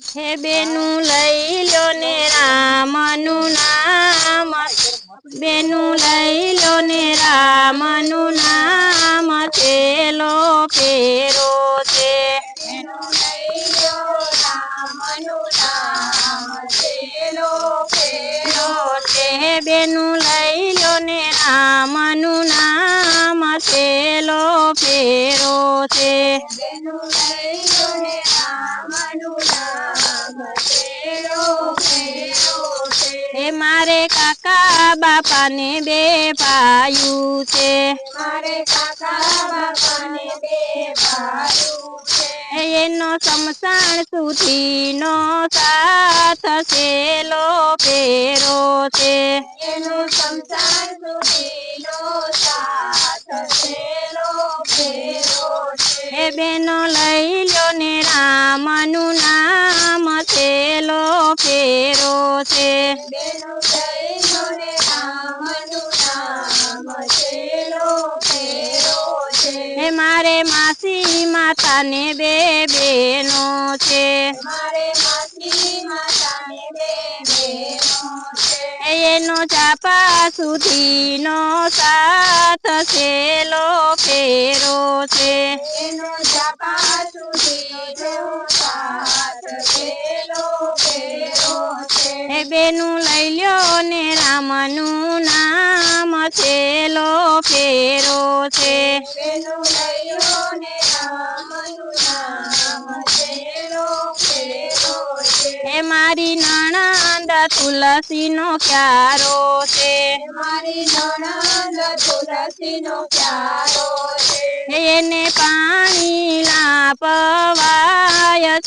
હે બેનું લઈ લો ને રામનું નામ. બેનું લઈ લો ને રામનું નામ. છેલો ફેરો છે. બેનું લઈ લો ને રામનું નામ. છેલો ફેરો છે. બેનું લઈ છે મારે કાકા બાપાને બે પાયું છે. મારે કાકા બાપાને બે ભાઈઓ છે. એનો સમસાણ સુધીનો સાથ છેલો ફેરો છે. એનો સુધીનો સાથ ફેરો છે. બેનો લઈ લ્યો ને રામનું નામ છેલો ફેરો છે. બેનું લઈ ને રામનું નામ છેલ્લો ફેરો છે. હે મારે માસી માતાને બે બેનો છે. મારે માસી માતાને બે બહેનો છે. એનો ચાપા સુધીનો સાથ છેલો ફેરો છે. એનો જાપા સુધીનો સાથ ફેરો છે હે બેનું લઈ લ્યો ને રામનું નામ છેલો ફેરો છે. બેનું લઈ લો ને રામનું નામ છેલ્લો ફેરો છે. હે મારી નણંદ તુલસીનો ક્યારો છે. મારી નણંદ તુલસીનો પ્યારો છે. હે એને પાણી લાપવાય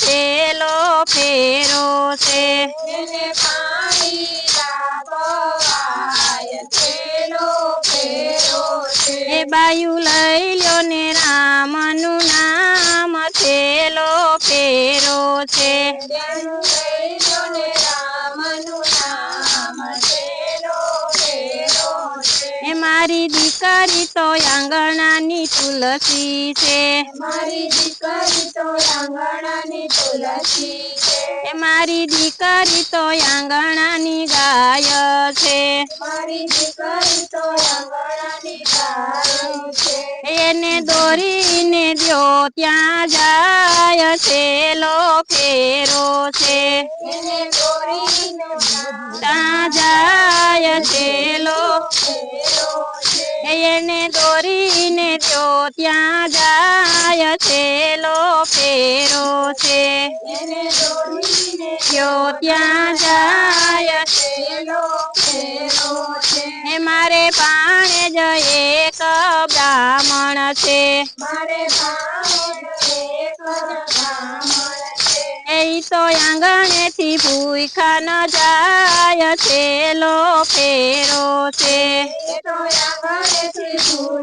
છેલો ફેરો છે. એને પાણી બાયુ લઈ લ્યો ને રામનું નામ. છેલો ફેરો છે. મારી દીકરી તો આંગણાની તુલસી છે. મારી દીકરી તો આંગણાની તુલસી છે. મારી દીકરી તો આંગણાની ગાય છે. મારી દીકરી તો આંગણાની ગાય છે. એને દોરીને દ્યો ત્યાં જાય છેલો ફેરો છે. એને દોરીને ત્યાં જાય ફેરો છે. એને દોરીને દ્યો ત્યાં જાય છેલો ફેરો છે જો ત્યાં જાય ફેરો છે મારે પાણે જ એક બ્રાહ્મણ છે. મારે ભાવ એક બ્રાહ્મણ છે. એ તો આંગણેથી ભૂખા ન જાય છેલો ફેરો છે તો આંગણેથી ભૂષણ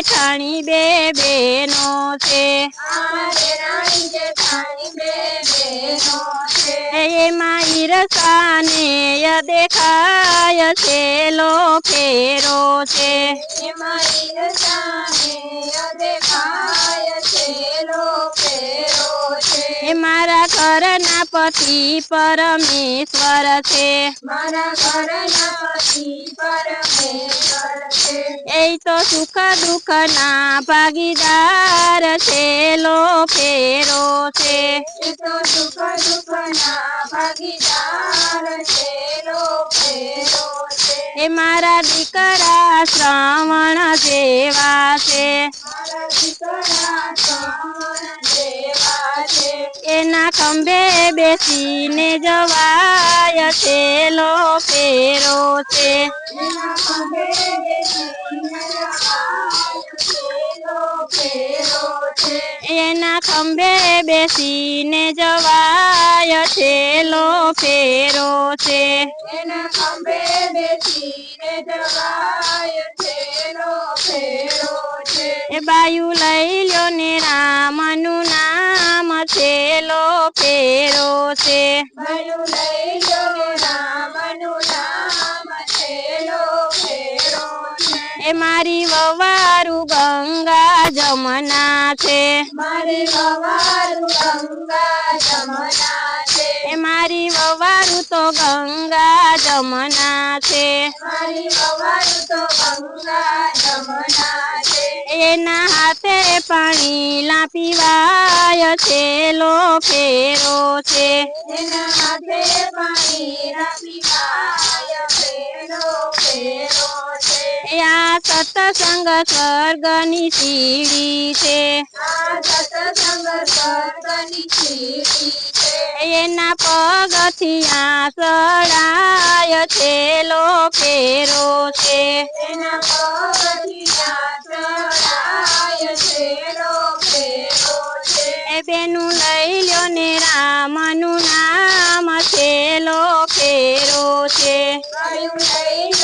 જેઠાણી બે બેનો છે. એમાં ઈરસાને દેખાય છે છેલ્લો ફેરો છે મારા કરના પતિ પરમેશ્વર છે. મારા ઘરના પતિ પરમેશ્વર તો સુખ દુઃખ ના ભાગીદાર છેલો ફેરો છે. લો તો સુખ દુઃખના ભાગીદાર છેલ્લો ફેરો છે. એ મારા દીકરા શ્રવણ જેવા છે. મારા દીકરા શ્રવણ જેવા છે. એના ખંભે બેસીને જવાય છેલો ફેરો છે. એના ખંભે બેસીને એના ખંભે બેસીને જવાય છેલો ફેરો છે. એના ખંભે બેસીને જવાય છેલ્લો ફેરો છે. એ બાયુ લઈ લ્યો ને રામનું નામ છેલો ફેરો છે. બાયુ લઈ લો રામનું નામ છેલ્લો ફેરો છે. એ મારી વવારું ગંગા જમના છે. મારી ગંગા જમના વવારું તો ગંગા જમના છે. એના હાથે પાણી લાપીવાય છે લો ફેરો છે. એના હાથે પાણી રાપી ફેરો ફેરો આ સત્સંગ સ્વર્ગની સીડી છે. આ સત્સંગ સીડી છે. એના રસિયા સડાય છે એના પગથિયા ફેરો છે એ બેનું લઈ લ્યો ને રામનું નામ છેલો ફેરો છે લઈ